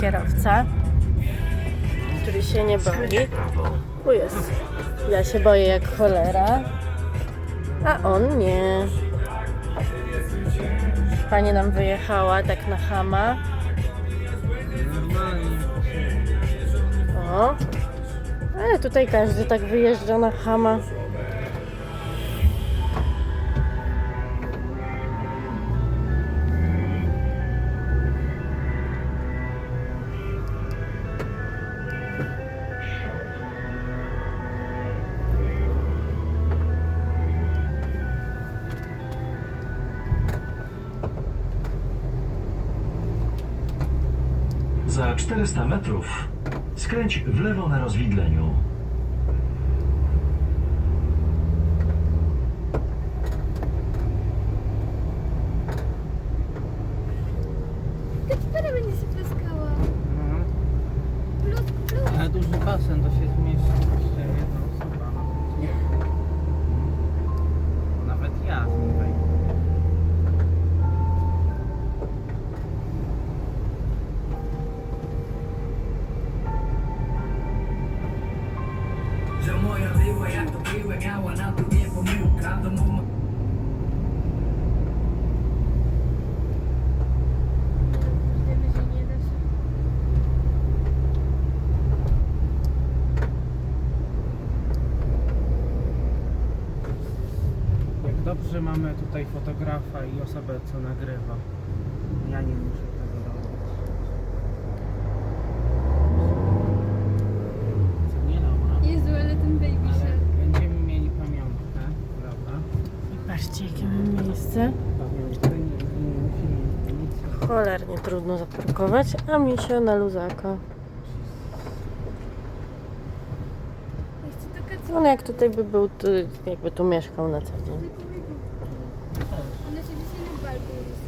kierowca, który się nie boi. Tu jest. Ja się boję jak cholera, a on nie. Pani nam wyjechała tak na. Normalnie. O. Ale tutaj każdy tak wyjeżdża na chama. Za 400 metrów skręć w lewo na rozwidleniu. Która będzie się. Plus, plus. Ale duży basen to się zmieści Że moja była jak to miała na dobrze mamy tutaj fotografa i osobę co nagrywa. Ja nie muszę tego robić. Co nie Laura? Jezu, ale ten baby się. będziemy mieli pamiątkę, prawda? I patrzcie, jakie mamy miejsce. Pamiątkę Cholernie trudno zaparkować, a mi się na luzaka. Ja chcę do kacu. On jak tutaj by był, to jakby tu mieszkał na co dzień. Ona się dzisiaj na balkon